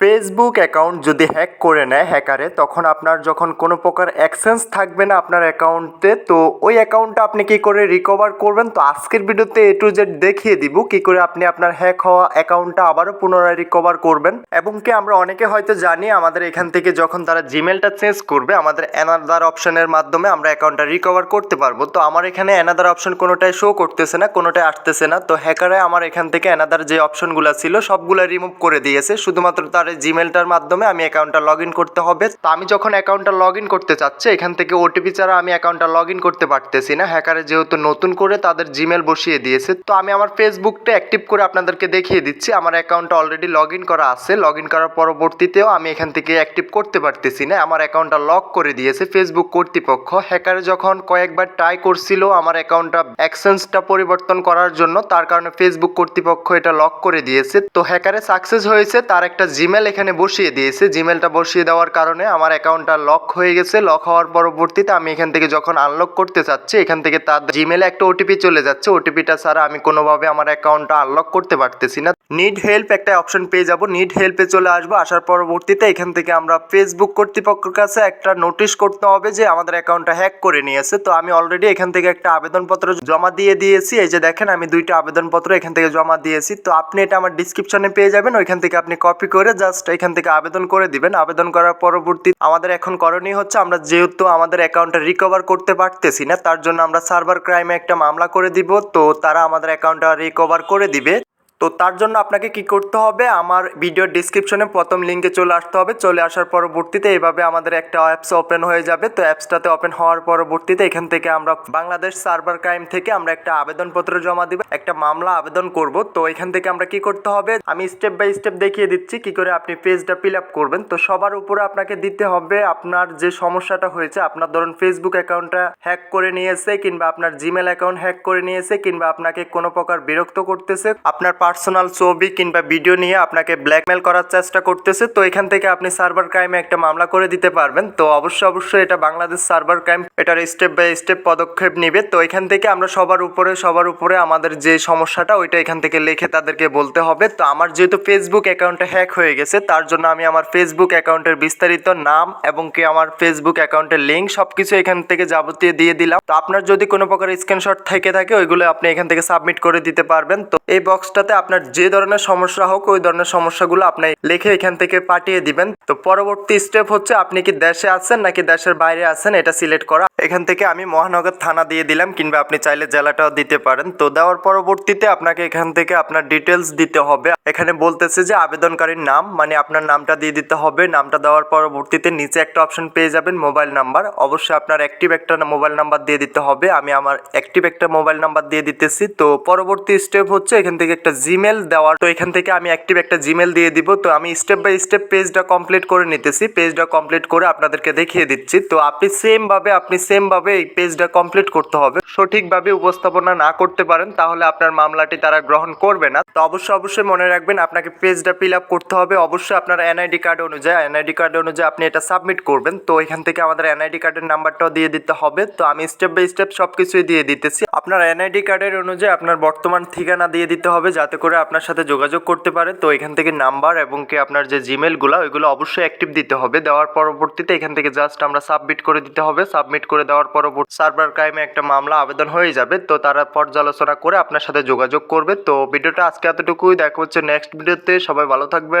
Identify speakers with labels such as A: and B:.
A: Facebook account যদি hack করে নেয় হ্যাকারে তখন আপনার যখন কোনো প্রকার অ্যাক্সেন্স থাকবে না আপনার অ্যাকাউন্টে তো ওই অ্যাকাউন্টটা আপনি কি করে রিকভার করবেন? তো আজকের ভিডিওতে এ টু জেড দেখিয়ে দিব কি করে আপনি আপনার হ্যাক হওয়া অ্যাকাউন্টটা আবারও পুনরায় রিকভার করবেন। এবং কি আমরা অনেকে হয়তো জানি, আমাদের এখান থেকে যখন তারা জিমেলটা চেঞ্জ করবে, আমাদের অ্যানাদার অপশনের মাধ্যমে আমরা অ্যাকাউন্টটা রিকভার করতে পারব। তো আমার এখানে অ্যানাদার অপশন কোনোটাই শো করতেছে না, কোনোটাই আসতেছে না। তো হ্যাকারে আমার এখান থেকে অ্যানাদার যে অপশনগুলো ছিল, সবগুলো রিমুভ করে দিয়েছে। শুধুমাত্র তার জিমেলটার মাধ্যমে আমি অ্যাকাউন্টটা লগ ইন করতে হবে। তো আমি যখন অ্যাকাউন্টটা লগ ইন করতে চাচ্ছি, এখান থেকে ওটিপি ছাড়া আমি অ্যাকাউন্টটা লগ ইন করতে পারতেছি না। হ্যাকারে যেহেতু নতুন করে তাদের জিমেল বসিয়ে দিয়েছে, তো আমি আমার ফেসবুকটা অ্যাক্টিভ করে আপনাদেরকে দেখিয়ে দিচ্ছি। আমার অ্যাকাউন্টটা অলরেডি লগ ইন করা আছে। লগ ইন করার পরবর্তীতেও আমি এখান থেকে অ্যাক্টিভ করতে পারতেছি না। আমার অ্যাকাউন্টটা লক করে দিয়েছে ফেসবুক কর্তৃপক্ষ। হ্যাকারে যখন কয়েকবার ট্রাই করছিল আমার অ্যাকাউন্টটা অ্যাকসেন্সটা পরিবর্তন করার জন্য, তার কারণে ফেসবুক কর্তৃপক্ষ এটা লক করে দিয়েছে। তো হ্যাকারে সাকসেস হয়েছে, তার একটা জিমেল এখানে বসিয়ে দিয়েছে। জিমেলটা বসিয়ে দেওয়ার কারণে আমার অ্যাকাউন্টটা লক হয়ে গেছে। লক হওয়ার পরবর্তীতে আমি এখান থেকে যখন আনলক করতে চাচ্ছি, এখান থেকে তার জিমেলে একটা ওটিপি চলে যাচ্ছে। ওটিপিটা ছাড়া আমি কোনোভাবে আমার অ্যাকাউন্টটা আনলক করতে পারতেছি না। নিড হেল্প একটা অপশন পেয়ে যাব। নিড হেল্পে চলে আসব। আসার পরবর্তীতে এখান থেকে আমরা ফেসবুক কর্তৃপক্ষের কাছে একটা নোটিশ করতে হবে যে আমাদের অ্যাকাউন্টটা হ্যাক করে নিয়েছে। তো আমি অলরেডি এখান থেকে একটা আবেদনপত্র জমা দিয়ে দিয়েছি। এই যে দেখেন, আমি দুইটা আবেদনপত্র এখান থেকে জমা দিয়েছি। তো আপনি এটা আমার ডিসক্রিপশনে পেয়ে যাবেন। ওইখান থেকে আপনি কপি করে জাস্ট এখান থেকে আবেদন করে দিবেন। আবেদন করার পরবর্তী আমাদের এখন করণীয় হচ্ছে আমরা যেহেতু আমাদের অ্যাকাউন্টটা রিকভার করতে পারতেছি না, তার জন্য আমরা সার্ভার ক্রাইমে একটা মামলা করে দিব। তো তারা আমাদের অ্যাকাউন্টটা রিকভার করে দিবে। তো তার জন্য আপনাকে কি করতে হবে? আমার ভিডিওর ডিসক্রিপশনে প্রথম লিঙ্কে চলে আসতে হবে। চলে আসার পরবর্তীতে এইভাবে আমাদের একটা অ্যাপস ওপেন হয়ে যাবে। তো অ্যাপসটাতে ওপেন হওয়ার পরবর্তীতে এখান থেকে আমরা বাংলাদেশ সার্ভার ক্রাইম থেকে আমরা একটা আবেদনপত্র জমা দিব, একটা মামলা আবেদন করব। তো এখান থেকে আমরা কি করতে হবে? আমি স্টেপ বাই স্টেপ দেখিয়ে দিচ্ছি কি করে আপনি পেজটা ফিল আপ করবেন। তো সবার উপরে আপনাকে দিতে হবে আপনার যে সমস্যাটা হয়েছে, আপনার ধরুন ফেসবুক অ্যাকাউন্টটা হ্যাক করে নিয়েছে কিংবা আপনার জিমেল অ্যাকাউন্ট হ্যাক করে নিয়েছে কিংবা আপনাকে কোনো প্রকার বিরক্ত করতেছে, আপনার পার্সোনাল ছবি কিংবা ভিডিও নিয়ে আপনাকে ব্ল্যাকমেল করার চেষ্টা করতেছে, তো এখান থেকে আপনি সার্ভার ক্রাইমে একটা মামলা করে দিতে পারবেন। তো অবশ্যই অবশ্যই এটা বাংলাদেশ সার্ভার ক্রাইম এটার স্টেপ বাই স্টেপ পদক্ষেপ নিবে। তো এখান থেকে আমরা সবার উপরে সবার উপরে আমাদের যে সমস্যাটা, ওইটা এখান থেকে লিখে তাদেরকে বলতে হবে। তো আমার যেহেতু ফেসবুক অ্যাকাউন্টে হ্যাক হয়ে গেছে, তার জন্য আমি আমার ফেসবুক অ্যাকাউন্টের বিস্তারিত নাম এবং কি আমার ফেসবুক অ্যাকাউন্টের লিঙ্ক সব কিছু এখান থেকে যাবতীয় দিয়ে দিলাম। তো আপনার যদি কোনো প্রকার স্ক্রিনশট থেকে থাকে, ওইগুলো আপনি এখান থেকে সাবমিট করে দিতে পারবেন। তো এই বক্সটাতে আপনার যে ধরনের সমস্যা হোক, ওই ধরনের সমস্যাগুলো আপনি লিখে এখান থেকে পাঠিয়ে দিবেন। তো পরবর্তী স্টেপ হচ্ছে, আপনি কি দেশে আছেন নাকি দেশের বাইরে আছেন? এটা সিলেক্ট করা। এখান থেকে আমি মহানগর থানা দিয়ে দিলাম, কিংবা আপনি চাইলে জেলাটাও দিতে পারেন। তো দেওয়ার পরবর্তীতে আপনাকে এখান থেকে আপনার ডিটেলস দিতে হবে। এখানে বলতেছে যে আবেদনকারীর নাম মানে আপনার নামটা দিয়ে দিতে হবে। নামটা দেওয়ার পরবর্তীতে নিচে একটা অপশন পেয়ে যাবেন মোবাইল নাম্বার অবশ্যই আপনার অ্যাক্টিভ একটা মোবাইল নাম্বার দিয়ে দিতে হবে। আমি আমার অ্যাক্টিভ একটা মোবাইল নাম্বার দিয়ে দিতেছি। তো পরবর্তী স্টেপ হচ্ছে এখান থেকে একটা জিমেল দেওয়ার। তো এখান থেকে আমি অ্যাক্টিভ একটা জিমেল দিয়ে দিব। তো আমি স্টেপ বাই স্টেপ পেজটা কমপ্লিট করে নিতেছি। পেজটা কমপ্লিট করে আপনাদেরকে দেখিয়ে দিচ্ছি। তো আপনি সেম ভাবে আপনি সেম ভাবে এই পেজটা কমপ্লিট করতে হবে। সঠিকভাবে উপস্থাপনা না করতে পারেন, তাহলে আপনার মামলাটি তারা গ্রহণ করবে না। তো অবশ্যই অবশ্যই মনে রাখবেন, আপনাকে পেজটা ফিল আপ করতে হবে। অবশ্যই আপনার এনআইডি কার্ড অনুযায়ী এনআইডি কার্ড অনুযায়ী আপনি এটা সাবমিট করবেন। তো এখান থেকে আমাদের এনআইডি কার্ডের নাম্বারটাও দিয়ে দিতে হবে। তো আমি স্টেপ বাই স্টেপ সব কিছুই দিয়ে দিতেছি। আপনার এনআইডি কার্ডের অনুযায়ী আপনার বর্তমান ঠিকানা দিয়ে দিতে হবে, যাতে করে আপনার সাথে যোগাযোগ করতে পারে। তো এখান থেকে নাম্বার এবং কি আপনার যে জিমেলগুলো ওইগুলো অবশ্যই অ্যাক্টিভ দিতে হবে। দেওয়ার পরবর্তীতে এখান থেকে জাস্ট আমরা সাবমিট করে দিতে হবে। সাবমিট করে দেওয়ার পরবর্তী সার্ভার ক্রাইমে একটা মামলা আবেদন হয়ে যাবে, তো তারা পর্যালোচনা করে আপনার সাথে যোগাযোগ করবে। তো ভিডিওটা আজকে এতটুকুই, দেখা হচ্ছে নেক্সট ভিডিওতে, সবাই ভালো থাকবে